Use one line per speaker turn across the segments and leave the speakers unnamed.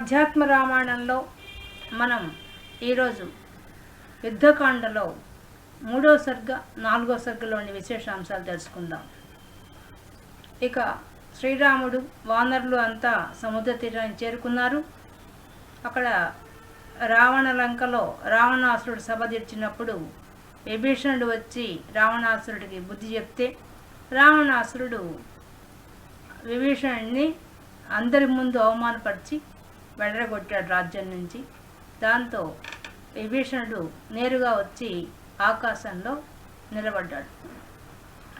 ఆధ్యాత్మ రామాయణంలో మనం ఈరోజు యుద్ధకాండలో మూడో సర్గ నాలుగో సర్గలోని విశేషాంశాలు తెలుసుకుందాం. ఇక శ్రీరాముడు వానరులు అంతా సముద్ర తీరాన్ని చేరుకున్నారు. అక్కడ రావణ లంకలో రావణాసురుడు సభ తీర్చినప్పుడు విభీషణుడు వచ్చి రావణాసురుడికి బుద్ధి చెప్తే రావణాసురుడు విభీషణుడిని అందరి ముందు అవమానపరిచి వెడరగొట్టాడు రాజ్యం నుంచి. దాంతో విభీషణుడు నేరుగా వచ్చి ఆకాశంలో నిలబడ్డాడు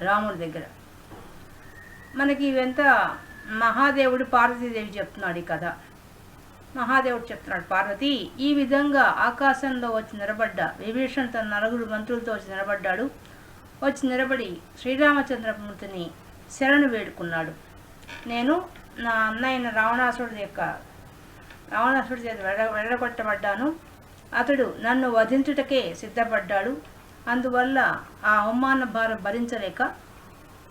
రాముడి దగ్గర. మనకి ఇవంతా మహాదేవుడు పార్వతీదేవి చెప్తున్నాడు ఈ కథ. మహాదేవుడు చెప్తున్నాడు పార్వతి ఈ విధంగా ఆకాశంలో వచ్చి నిలబడ్డ విభీషణ్ తన నలుగురు మంత్రులతో వచ్చి నిలబడ్డాడు. వచ్చి నిలబడి శ్రీరామచంద్రమూర్తిని శరణు వేడుకున్నాడు. నేను నా అన్నయ్యన రావణాసురుడి యొక్క రావణాసుడి చేత వెళ్ళ వెళ్ళగొట్టబడ్డాను అతడు నన్ను వధించుటకే సిద్ధపడ్డాడు. అందువల్ల ఆ అవమాన భారం భరించలేక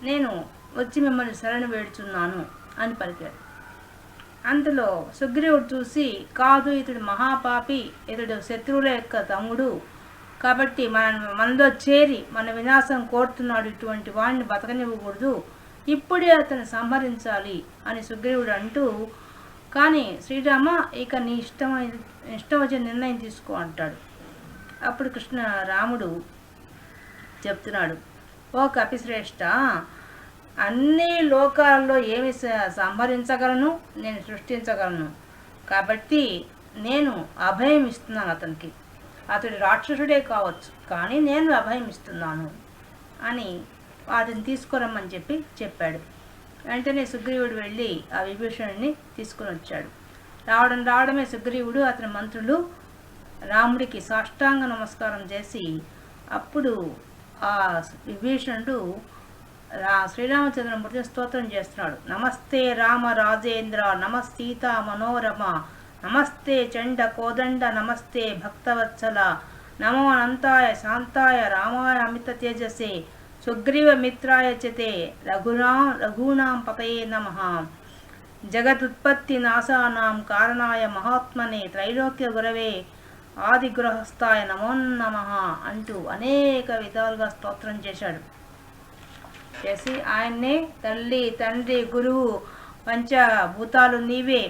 నేను వచ్చి మిమ్మల్ని శరణు వేడుచున్నాను అని పలికాడు. అంతలో సుగ్రీవుడు చూసి కాదు ఇతడు మహాపాపి. ఇతడు శత్రువుల యొక్క తమ్ముడు. కాబట్టి మన మనలో చేరి మన వినాశం కోరుతున్నాడు. ఇటువంటి వాడిని బతకనివ్వకూడదు. ఇప్పుడే అతను సంహరించాలి అని సుగ్రీవుడు అంటూ కానీ శ్రీరామ ఇక నీ ఇష్టమైన ఇష్టం వచ్చిన నిర్ణయం తీసుకో అంటాడు. అప్పుడు కృష్ణ రాముడు చెప్తున్నాడు ఓ కపిశ్రేష్ఠ అన్ని లోకాల్లో ఏమి సంహరించగలను? నేను సృష్టించగలను. కాబట్టి నేను అభయం ఇస్తున్నాను అతనికి. అతడు రాక్షసుడే కావచ్చు కానీ నేను అభయం ఇస్తున్నాను అని వాటిని తీసుకురమ్మని చెప్పి చెప్పాడు. వెంటనే సుగ్రీవుడు వెళ్ళి ఆ విభీషణుడిని తీసుకుని వచ్చాడు. రావడం రావడమే సుగ్రీవుడు అతని మంత్రులు రాముడికి సాష్టాంగ నమస్కారం చేసి అప్పుడు ఆ విభీషణుడు రా శ్రీరామచంద్రమూర్తి స్తోత్రం చేస్తున్నాడు. నమస్తే రామ రాజేంద్ర నమస్తీత మనోరమ నమస్తే చండ కోదండ నమస్తే భక్తవత్సల నమో అనంతాయ శాంతాయ రామాయ అమిత తేజసే సుగ్రీవ మిత్రాయ చతే రఘునా రఘూనాం పతయే నమ. జగదుత్పత్తి నాశానాం కారణాయ మహాత్మనే త్రైలోక్య గురవే ఆది గృహస్థాయ నమో నమ అంటూ అనేక విధాలుగా స్తోత్రం చేశాడు. చేసి ఆయన్నే తల్లి తండ్రి గురువు పంచభూతాలు నీవే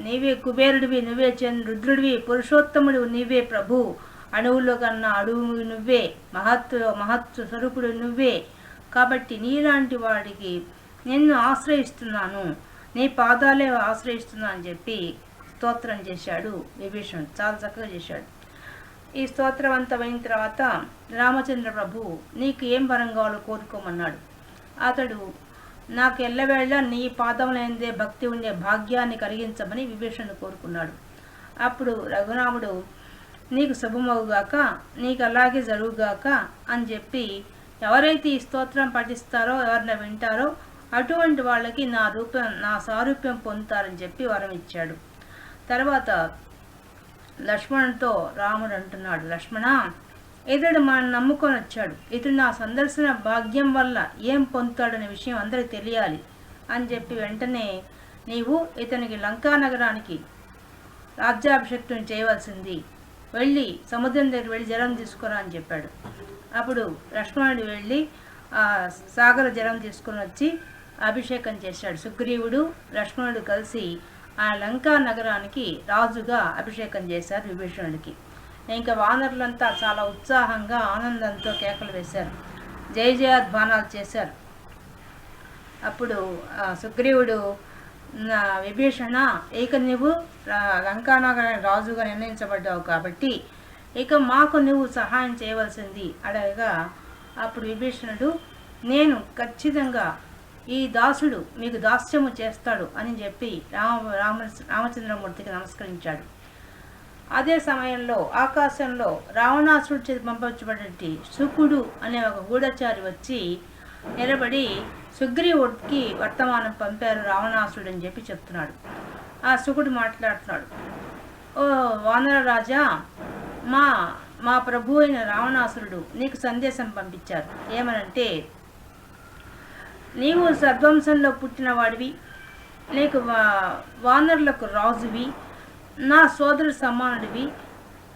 నీవే కుబేరుడివి నువ్వే చంద్ రుద్రుడివి పురుషోత్తముడు నీవే ప్రభు అణువులో కన్నా అడుగు నువ్వే మహత్తు మహత్వ స్వరూపుడు నువ్వే. కాబట్టి నీలాంటి వాడికి నిన్ను ఆశ్రయిస్తున్నాను. నీ పాదాలే ఆశ్రయిస్తున్నాను అని చెప్పి స్తోత్రం చేశాడు విభీషణుడు. చాలా చక్కగా చేశాడు. ఈ స్తోత్రం అంతా అయిన తర్వాత రామచంద్ర ప్రభు నీకు ఏం వరం కావాలో కోరుకోమన్నాడు. అతడు నాకు ఎల్లవేళ నీ పాదంలో భక్తి ఉండే భాగ్యాన్ని కలిగించమని విభీషణుడు కోరుకున్నాడు. అప్పుడు రఘురాముడు నీకు శుభమవుగాక నీకు అలాగే జరుగుగాక అని చెప్పి ఎవరైతే ఈ స్తోత్రం పఠిస్తారో ఎవరిని వింటారో అటువంటి వాళ్ళకి నా రూపం నా సారూప్యం పొందుతారని చెప్పి వరం ఇచ్చాడు. తర్వాత లక్ష్మణుడితో రాముడు అంటున్నాడు లక్ష్మణ ఇతడు మనం నమ్ముకొని వచ్చాడు. ఇతడు నా సందర్శన భాగ్యం వల్ల ఏం పొందుతాడనే విషయం అందరికి తెలియాలి అని చెప్పి వెంటనే నీవు ఇతనికి లంకా నగరానికి రాజ్యాభిషక్తుని చేయవలసింది. వెళ్ళి సముద్రం దగ్గర వెళ్ళి జలం తీసుకురా అని చెప్పాడు. అప్పుడు లక్ష్మణుడు వెళ్ళి ఆ సాగర జలం తీసుకుని వచ్చి అభిషేకం చేశాడు. సుగ్రీవుడు లక్ష్మణుడు కలిసి ఆ లంకా నగరానికి రాజుగా అభిషేకం చేశారు విభీషణుడికి. ఇంకా వానరులంతా చాలా ఉత్సాహంగా ఆనందంతో కేకలు వేశారు. జయ జయధ్వానాలు చేశారు. అప్పుడు సుగ్రీవుడు విభీషణ ఇక నువ్వు లంకానగర రాజుగా నిర్ణయించబడ్డావు కాబట్టి ఇక మాకు నువ్వు సహాయం చేయవలసింది అడగగా అప్పుడు విభీషణుడు నేను ఖచ్చితంగా ఈ దాసుడు మీకు దాస్యము చేస్తాడు అని చెప్పి రామ రామ రామచంద్రమూర్తికి నమస్కరించాడు. అదే సమయంలో ఆకాశంలో రావణాసుడు చేతి పంపించబడి శుకుడు అనే ఒక గూఢచారి వచ్చి నిలబడి సుగ్రీవుడికి వర్తమానం పంపారు రావణాసురుడు అని చెప్పి చెప్తున్నాడు. ఆ సుకుడు మాట్లాడుతున్నాడు. ఓ వానర రాజా మా మా ప్రభు అయిన రావణాసురుడు నీకు సందేశం పంపించారు. ఏమనంటే నీవు సద్వంశంలో పుట్టిన వాడివి నీకు వా వానరులకు రాజువి నా సోదరుడు సమానుడివి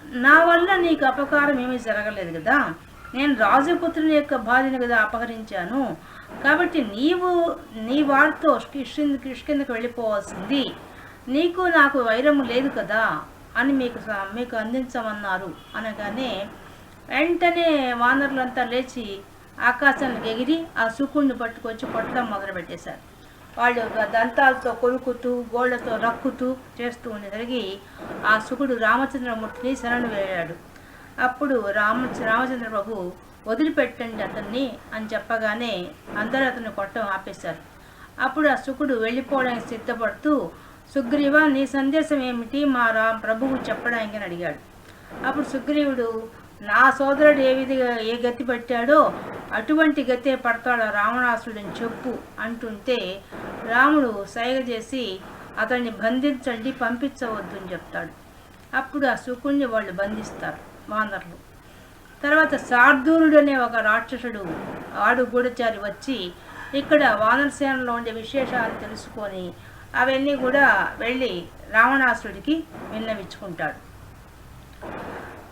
నా వల్ల నీకు అపకారం ఏమీ జరగలేదు కదా. నేను రాజపుత్రుని యొక్క భార్యను కదా అపహరించాను. కాబట్టి నీవు నీ వారితో కిష్కింద కిష్కిందకు వెళ్ళిపోవాల్సింది. నీకు నాకు వైరము లేదు కదా అని మీకు మీకు అందించమన్నారు అనగానే వెంటనే వానరులంతా లేచి ఆకాశానికి ఎగిరి ఆ శుకుడిని పట్టుకొచ్చి కొట్టడం మొదలుపెట్టేశారు. వాళ్ళు దంతాలతో కొరుకుతూ గోళ్ళతో రక్కుతూ చేస్తూ జరిగి ఆ శుకుడు రామచంద్రమూర్తిని శరణు వేడాడు అప్పుడు రామ రామచంద్ర ప్రభు వదిలిపెట్టండి అతన్ని అని చెప్పగానే అందరూ అతన్ని కొట్టడం ఆపేశారు. అప్పుడు ఆ శుకుడు వెళ్ళిపోవడానికి సిద్ధపడుతూ సుగ్రీవ నీ సందేశం ఏమిటి? మా రా ప్రభువు చెప్పడానికి అని అడిగాడు. అప్పుడు సుగ్రీవుడు నా సోదరుడు ఏ విధిగా ఏ గతి పట్టాడో అటువంటి గతే పడతాడు రావణాసుడిని చెప్పు అంటుంటే రాముడు సైగ చేసి అతన్ని బంధించండి పంపించవద్దు అని చెప్తాడు. అప్పుడు ఆ సుకుణ్ణి వాళ్ళు బంధిస్తారు వానరులు. తర్వాత శార్దూరుడు అనే ఒక రాక్షసుడు ఆడు గూఢచారి వచ్చి ఇక్కడ వానరసేనలో ఉండే విశేషాలు తెలుసుకొని అవన్నీ కూడా వెళ్ళి రావణాసురుడికి విన్నవించుకుంటాడు.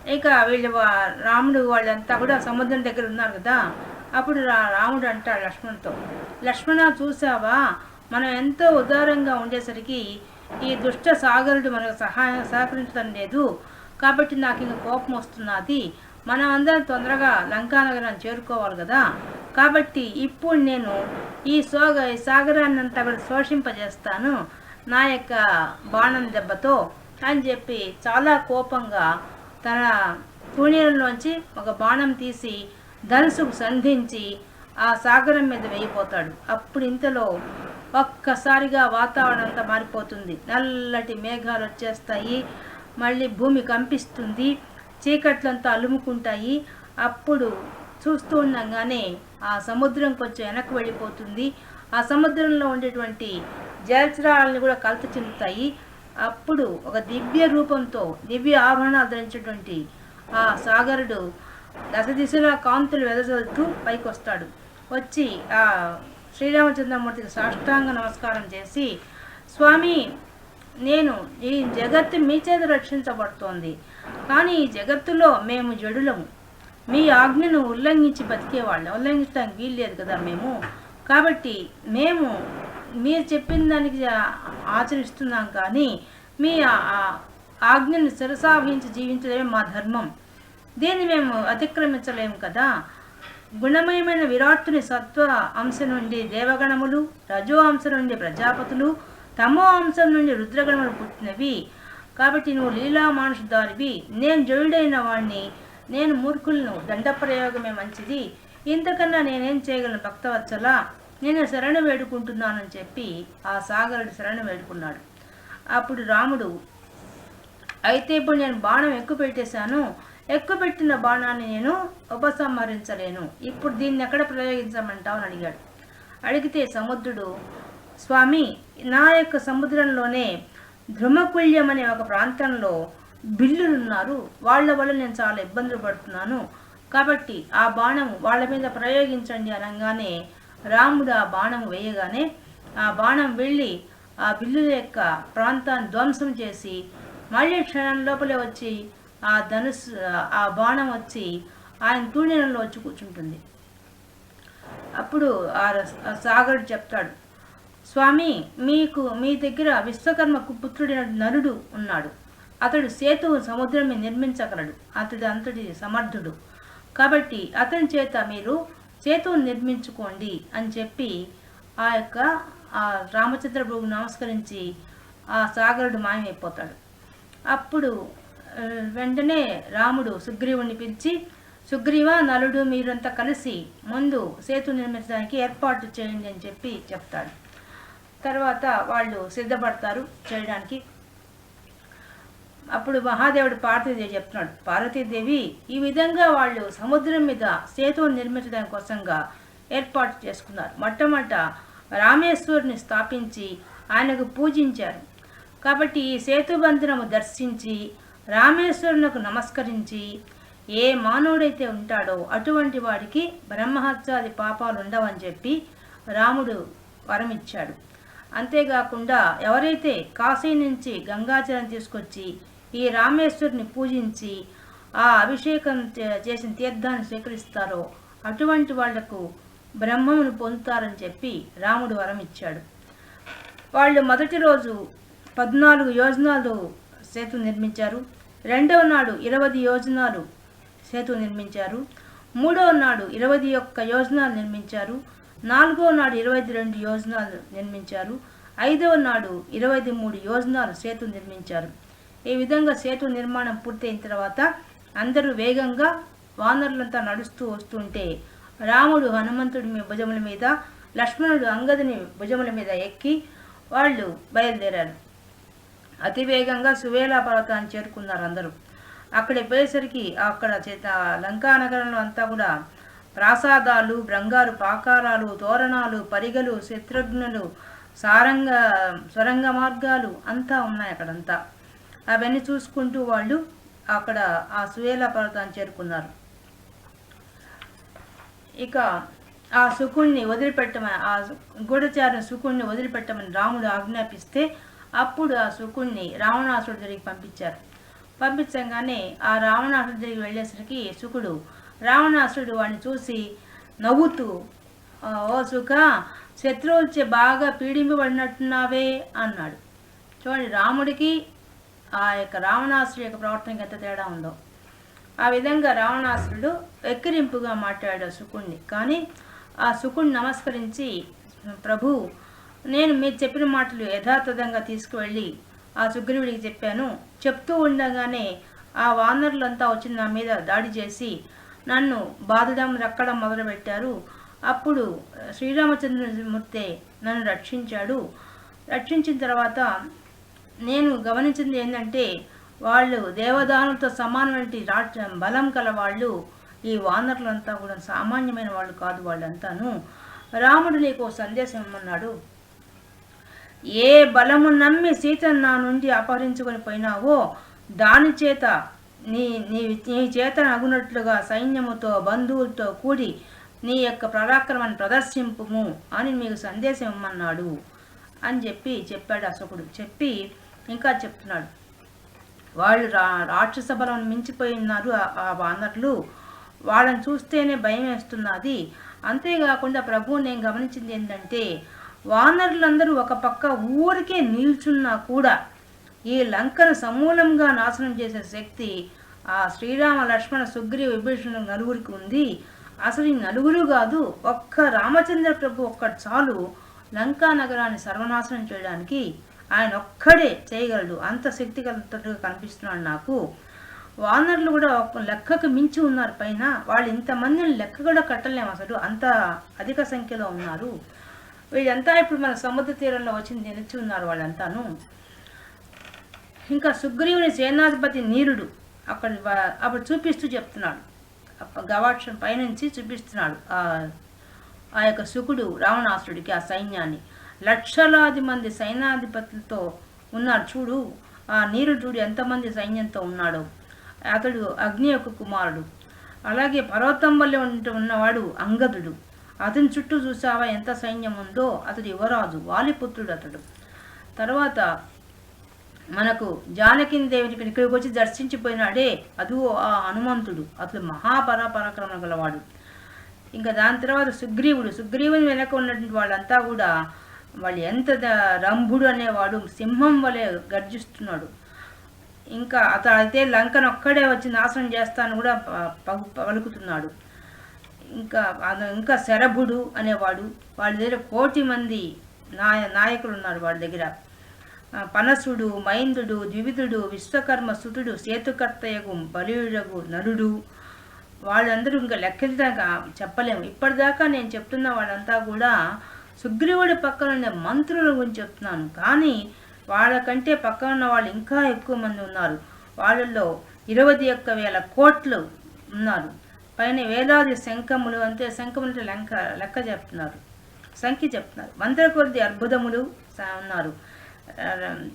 ఇక వీళ్ళు వా- రాముడు వాళ్ళంతా కూడా సముద్రం దగ్గర ఉన్నారు కదా అప్పుడు రా రాముడు అంటాడు లక్ష్మణ్తో లక్ష్మణ చూసావా మనం ఎంతో ఉదారంగా ఉండేసరికి ఈ దుష్ట సాగరుడు మనకు సహాయం సహకరించడం లేదు. కాబట్టి నాకు ఇంక కోపం వస్తున్నది. మనం అందరం తొందరగా లంకానగరం చేరుకోవాలి కదా. కాబట్టి ఇప్పుడు నేను ఈ సోగ ఈ సాగరాన్ని అంతా కూడా శోషింపజేస్తాను. నా యొక్క బాణం దెబ్బతో అని చెప్పి చాలా కోపంగా తన తూణీరంలోంచి ఒక బాణం తీసి ధనుసుకు సంధించి ఆ సాగరం మీద వేయిపోతాడు. అప్పుడు ఇంతలో ఒక్కసారిగా వాతావరణం అంతా మారిపోతుంది. నల్లటి మేఘాలు వచ్చేస్తాయి. మళ్ళీ భూమి కంపిస్తుంది. చీకట్లంతా అలుముకుంటాయి. అప్పుడు చూస్తూ ఉండగానే ఆ సముద్రం కొంచెం వెనక్కి వెళ్ళిపోతుంది. ఆ సముద్రంలో ఉండేటువంటి జలచరాలను కూడా కలత చెందుతాయి. అప్పుడు ఒక దివ్య రూపంతో దివ్య ఆభరణాలు ధరించినటువంటి ఆ సాగరుడు దశ దిశలా కాంతులు వెదజల్తూ పైకి వస్తాడు వచ్చి ఆ శ్రీరామచంద్రమూర్తికి సాష్టాంగ నమస్కారం చేసి స్వామి నేను ఈ జగత్తు మీ చేత రక్షించబడుతోంది. కానీ ఈ జగత్తులో మేము జడులము. మీ ఆజ్ఞను ఉల్లంఘించి బతికేవాళ్ళం. ఉల్లంఘించడానికి వీల్లేదు కదా మేము. కాబట్టి మేము మీరు చెప్పిన దానికి ఆచరిస్తున్నాం కానీ మీ ఆ- ఆజ్ఞను శిరసాహించి జీవించడమే మా ధర్మం. దీన్ని మేము అతిక్రమించలేము కదా. గుణమయమైన విరాట్టుని సత్వ అంశం నుండి దేవగణములు రజో అంశం నుండి ప్రజాపతులు తమో అంశం నుండి రుద్రగణములు పుట్టినవి. కాబట్టి నువ్వు లీలా మానుషుదారివి. నేను జయుడైన వాణ్ణి. నేను మూర్ఖులను. దండప్రయోగమే మంచిది. ఇంతకన్నా నేనేం చేయగలను భక్తవత్సల? నేను శరణు వేడుకుంటున్నానని చెప్పి ఆ సాగరుడు శరణు వేడుకున్నాడు. అప్పుడు రాముడు అయితే ఇప్పుడు నేను బాణం ఎక్కువ పెట్టేశాను. ఎక్కువ పెట్టిన బాణాన్ని నేను ఉపసంహరించలేను. ఇప్పుడు దీన్ని ఎక్కడ ప్రయోగించమంటావు? అని అడిగాడు. అడిగితే సముద్రుడు స్వామి నా యొక్క సముద్రంలోనే ధ్రుమకుల్యం అనే ఒక ప్రాంతంలో బిల్లులు ఉన్నారు వాళ్ళ వల్ల నేను చాలా ఇబ్బందులు పడుతున్నాను. కాబట్టి ఆ బాణం వాళ్ళ మీద ప్రయోగించండి అనగానే రాముడు ఆ బాణం వేయగానే ఆ బాణం వెళ్ళి ఆ బిల్లుల యొక్క ప్రాంతాన్ని ధ్వంసం చేసి మళ్ళీ క్షణం లోపలే వచ్చి ఆ ధనుసు ఆ బాణం వచ్చి ఆయన తూణీరంలో వచ్చి కూర్చుంటుంది. అప్పుడు ఆ రస్- ఆ సాగరుడు చెప్తాడు స్వామి మీకు మీ దగ్గర విశ్వకర్మ పుత్రుడైన నరుడు ఉన్నాడు. అతడు సేతువు సముద్రం నిర్మించగలడు. అతడు అంతటి సమర్థుడు. కాబట్టి అతని చేత మీరు సేతువును నిర్మించుకోండి అని చెప్పి ఆ యొక్క ఆ రామచంద్ర ప్రభువుకు నమస్కరించి ఆ సాగరుడు మాయమైపోతాడు. అప్పుడు వెంటనే రాముడు సుగ్రీవుని పిలిచి సుగ్రీవ నలుడు మీరంతా కలిసి ముందు సేతు నిర్మించడానికి ఏర్పాటు చేయండి అని చెప్పి చెప్తాడు. తర్వాత వాళ్ళు సిద్ధపడతారు చేయడానికి. అప్పుడు మహాదేవుడు పార్వతీదేవి చెప్తున్నాడు పార్వతీదేవి ఈ విధంగా వాళ్ళు సముద్రం మీద సేతువును నిర్మించడం కోసంగా ఏర్పాటు చేసుకున్నారు. మొట్టమొదట రామేశ్వరుని స్థాపించి ఆయనకు పూజించారు. కాబట్టి ఈ సేతుబంధనము దర్శించి రామేశ్వరునకు నమస్కరించి ఏ మానవుడైతే ఉంటాడో అటువంటి వాడికి బ్రహ్మహత్యాది పాపాలు ఉండవని చెప్పి రాముడు వరమిచ్చాడు. అంతేకాకుండా ఎవరైతే కాశీ నుంచి గంగాజలం తీసుకొచ్చి ఈ రామేశ్వరుని పూజించి ఆ అభిషేకం చే- చేసిన తీర్థాన్ని స్వీకరిస్తారో అటువంటి వాళ్ళకు బ్రహ్మమును పొందుతారని చెప్పి రాముడు వరం ఇచ్చాడు. వాళ్ళు మొదటి రోజు పద్నాలుగు యోజనాలు సేతు నిర్మించారు. రెండవ నాడు ఇరవై యోజనాలు సేతు నిర్మించారు. మూడవ నాడు ఇరవై ఒక్క యోజనాలు నిర్మించారు. నాలుగో నాడు ఇరవై రెండు యోజనాలు నిర్మించారు. ఐదవ నాడు ఇరవై మూడు యోజనాలు సేతు నిర్మించారు. ఈ విధంగా సేతు నిర్మాణం పూర్తయిన తర్వాత అందరూ వేగంగా వానరులంతా నడుస్తూ వస్తుంటే రాముడు హనుమంతుడి మీ భుజముల మీద లక్ష్మణుడు అంగదుని భుజముల మీద ఎక్కి వాళ్ళు బయలుదేరారు. అతి వేగంగా సువేలా పర్వతాన్ని చేరుకున్నారు అందరూ. అక్కడ పోయేసరికి అక్కడ చేత లంకా నగరంలో అంతా కూడా ప్రాసాదాలు బంగారు పాకారాలు తోరణాలు పరిగలు శత్రుఘ్నులు సారంగ సొరంగ మార్గాలు అంతా ఉన్నాయి అక్కడంతా. అవన్నీ చూసుకుంటూ వాళ్ళు అక్కడ ఆ సువేలా పర్వతాన్ని చేరుకున్నారు. ఇక ఆ సుకుణ్ణి వదిలిపెట్టమని ఆ గూఢచారిన సుకుణ్ణి వదిలిపెట్టమని రాముడు ఆజ్ఞాపిస్తే అప్పుడు ఆ సుకుణ్ణి రావణాసుడు దగ్గరికి పంపించారు. పంపించగానే ఆ రావణాసుడు దగ్గరికి వెళ్ళేసరికి సుకుడు రావణాసుడు వాడిని చూసి నవ్వుతూ ఓ సుఖ శత్రువులచే బాగా పీడింపబడినట్టున్నావే అన్నాడు. చూడండి రాముడికి ఆ యొక్క రావణాసుడి యొక్క ప్రవర్తనకి ఎంత తేడా ఉందో. ఆ విధంగా రావణాసురుడు ఎక్కిరింపుగా మాట్లాడాడు సుకుణ్ణి కానీ ఆ సుకుణ్ణి నమస్కరించి ప్రభు నేను మీరు చెప్పిన మాటలు యథాతథంగా తీసుకువెళ్ళి ఆ సుగ్రీవుడికి చెప్పాను. చెప్తూ ఉండగానే ఆ వానరులంతా వచ్చి నా మీద దాడి చేసి నన్ను బాధడం రక్కడం మొదలుపెట్టారు. అప్పుడు శ్రీరామచంద్రమూర్తి నన్ను రక్షించాడు. రక్షించిన తర్వాత నేను గమనించింది ఏంటంటే వాళ్ళు దేవదానులతో సమానమైన రాక్ష బలం కల వాళ్ళు ఈ వానరులంతా కూడా సామాన్యమైన వాళ్ళు కాదు వాళ్ళంతాను. రాముడు నీకు ఓ సందేశం ఇమ్మన్నాడు. ఏ బలము నమ్మి సీతను నా నుండి అపహరించుకొని పోయినావో దాని చేత నీ నీ నీ చేత అగునట్లుగా సైన్యముతో బంధువులతో కూడి నీ యొక్క పరాక్రమాన్ని ప్రదర్శింపుము అని మీకు సందేశం ఇమ్మన్నాడు అని చెప్పి చెప్పాడు అశోకుడు. చెప్పి ఇంకా చెప్తున్నాడు. వాళ్ళు రా రాక్షస బలం మించిపోయి ఉన్నారు ఆ- ఆ వానరులు. వాళ్ళని చూస్తేనే భయం వేస్తున్నది. అంతేకాకుండా ప్రభువు నేను గమనించింది ఏంటంటే వానరులందరూ ఒక పక్క ఊరికే నిల్చున్నా కూడా ఈ లంకను సమూలంగా నాశనం చేసే శక్తి ఆ శ్రీరామ లక్ష్మణ సుగ్రీవ విభీషణ నలుగురికి ఉంది. అసలు ఈ నలుగురు కాదు ఒక్క రామచంద్ర ప్రభు ఒక్కటి చాలు లంకా నగరాన్ని సర్వనాశనం చేయడానికి ఆయన ఒక్కడే చేయగలడు. అంత శక్తి కలిగినట్టుగా కనిపిస్తున్నాడు నాకు. వానర్లు కూడా ఒక లెక్కకు మించి ఉన్నారు. పైన వాళ్ళు ఇంతమందిని లెక్క కూడా కట్టలేము అసలు. అంత అధిక సంఖ్యలో ఉన్నారు. వీళ్ళంతా ఇప్పుడు మన సముద్ర తీరంలో వచ్చి నిలిచి ఉన్నారు వాళ్ళంతాను. ఇంకా సుగ్రీవుని సేనాధిపతి నీరుడు అక్కడ అప్పుడు చూపిస్తూ చెప్తున్నాడు. గవాక్షం పైనుంచి చూపిస్తున్నాడు. ఆ యొక్క శుకుడు రావణాసుడికి ఆ సైన్యాన్ని. లక్షలాది మంది సైనాధిపతులతో ఉన్నారు. చూడు ఆ నీరు చూడు ఎంతమంది సైన్యంతో ఉన్నాడో. అతడు అగ్ని యొక్క కుమారుడు. అలాగే పర్వతం వల్ల ఉంటూ ఉన్నవాడు అంగదుడు. అతని చుట్టూ చూసావా ఎంత సైన్యం ఉందో? అతడు యువరాజు వాలిపుత్రుడు అతడు. తర్వాత మనకు జానకిని దేవిని ఇక్కడ- ఇక్కడికి వచ్చి దర్శించిపోయినాడే అది ఆ హనుమంతుడు అతను మహాపరా పరాక్రమం గలవాడు. ఇంకా దాని తర్వాత సుగ్రీవుడు సుగ్రీవుని వెనక ఉన్నటువంటి వాళ్ళంతా కూడా వాళ్ళు ఎంత రంభుడు అనేవాడు సింహం వలె గర్జిస్తున్నాడు. ఇంకా అతను అయితే లంకను ఒక్కడే వచ్చి నాశనం చేస్తాను కూడా ప- ప- పలుకుతున్నాడు. ఇంకా అతను ఇంకా శరభుడు అనేవాడు. వాళ్ళ దగ్గర కోటి మంది నాయ నాయకులు ఉన్నారు వాళ్ళ దగ్గర. పనసుడు మైందుడు ద్వివిధుడు విశ్వకర్మ సుటుడు సేతుకర్తయగు బలియుడగు నరుడు. వాళ్ళందరూ ఇంకా లెక్కగా చెప్పలేము. ఇప్పటిదాకా నేను చెప్తున్న వాళ్ళంతా కూడా సుగ్రీవుడి పక్కన ఉండే మంత్రుల గురించి చెప్తున్నాను. కానీ వాళ్ళకంటే పక్కన ఉన్న వాళ్ళు ఇంకా ఎక్కువ మంది ఉన్నారు. వాళ్ళల్లో ఇరవై ఒక్క వేల కోట్లు ఉన్నారు. పైన వేలాది శంఖములు అంటే శంఖములు అంటే లెక్క లెక్క చెప్తున్నారు. సంఖ్య చెప్తున్నారు. మంత్ర కొద్ది అద్భుతములు ఉన్నారు.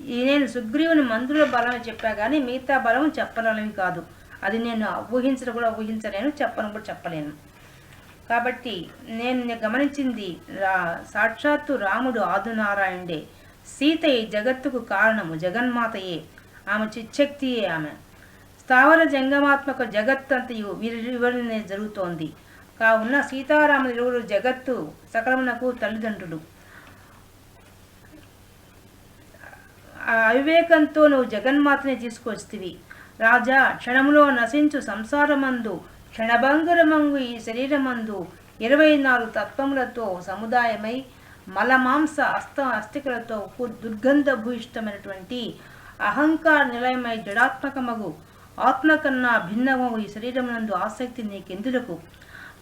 నేను సుగ్రీవుని మంత్రుల బలం చెప్పా కానీ మిగతా బలం చెప్పనవి కాదు. అది నేను ఊహించడం కూడా ఊహించలేను చెప్పను కూడా చెప్పలేను. కాబట్టి నేను గమనించింది రా సాక్షాత్తు రాముడు ఆదునారాయణుడే. సీత ఈ జగత్తుకు కారణము జగన్మాతయే. ఆమె చిచ్చక్తియే ఆమె. స్థావర జంగమాత్మక జగత్తంతయు వీరి వివరణే జరుగుతోంది. కావున సీతారాములు ఇరువురు జగత్తు సకలమునకు తల్లిదండ్రులు. అవివేకంతో నువ్వు జగన్మాతని తీసుకొచ్చితివి. రాజా క్షణములో నశించు సంసారమందు క్షణభంగురమంగు ఈ శరీరమందు ఇరవై నాలుగు తత్వములతో సముదాయమై మలమాంస అస్త అస్థికలతో కు- దుర్గంధభూయిష్టమైనటువంటి అహంకార నిలయమై జడాత్మకమగు ఆత్మ కన్నా భిన్నమగు ఈ శరీరమునందు ఆసక్తి నీకెందులకు?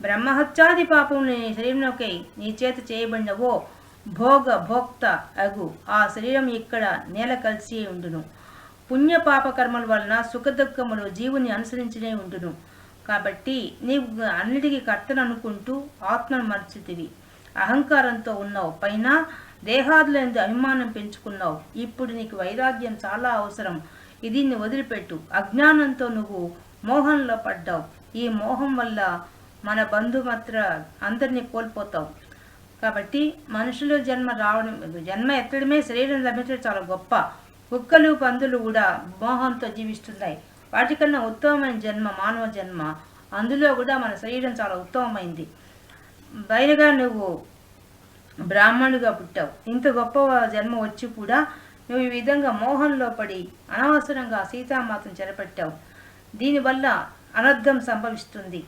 బ్రహ్మహత్యాది పాపం నీ శరీరంలోకై నీ చేత చేయబడినవో భోగ భోక్త అగు. ఆ శరీరం ఇక్కడ నేల కలిసి ఉండును. పుణ్య పాప కర్మల వలన సుఖదుఖములు జీవుని అనుసరించనే ఉండును. కాబట్టి నీవు అన్నిటికీ కర్తను అనుకుంటూ ఆత్మను మర్చితివి. అహంకారంతో ఉన్నావు. పైన దేహాదులందు అభిమానం పెంచుకున్నావు. ఇప్పుడు నీకు వైరాగ్యం చాలా అవసరం. ఇది వదిలిపెట్టు. అజ్ఞానంతో నువ్వు మోహంలో పడ్డావు. ఈ మోహం వల్ల మన బంధుమత్ర అందరినీ కోల్పోతావు. కాబట్టి మనుషులు జన్మ రావడం జన్మ ఎత్తడమే శరీరం లభించడం చాలా గొప్ప. కుక్కలు పందులు కూడా మోహంతో జీవిస్తున్నాయి. వాటికన్నా ఉత్తమమైన జన్మ మానవ జన్మ. అందులో కూడా మన శరీరం చాలా ఉత్తమమైంది. బయలుగా నువ్వు బ్రాహ్మణుడిగా పుట్టావు. ఇంత గొప్ప జన్మ వచ్చి కూడా నువ్వు ఈ విధంగా మోహంలో పడి అనవసరంగా సీతామాతను చెరపెట్టావు. దీనివల్ల అనర్థం సంభవిస్తుంది.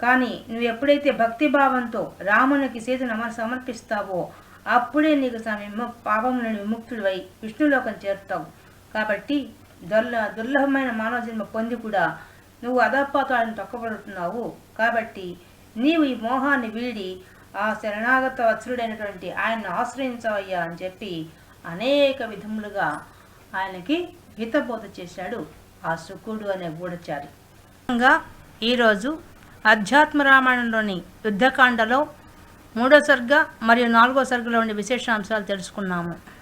కానీ నువ్వు ఎప్పుడైతే భక్తి భావంతో రామునికి సీతను అమర సమర్పిస్తావో అప్పుడే నీకు సమ విము- పాపం నుండి విముక్తుడివై విష్ణులోకం చేరుతావు. కాబట్టి దుర్ల దుర్లభమైన మానవ జన్మ పొంది కూడా నువ్వు అధపాతాలను తొక్కబడుతున్నావు. కాబట్టి నీవు ఈ మోహాన్ని వీడి ఆ శరణాగత వత్సుడైనటువంటి ఆయన్ని ఆశ్రయించవయ్యా అని చెప్పి అనేక విధములుగా ఆయనకి హితబోధ చేశాడు ఆ శుకుడు అనే గూఢచారి. ఈరోజు అధ్యాత్మ రామాయణంలోని యుద్ధకాండలో మూడో సర్గ మరియు నాలుగో సర్గలోని విశేష విశేషాంశాలు తెలుసుకున్నాము.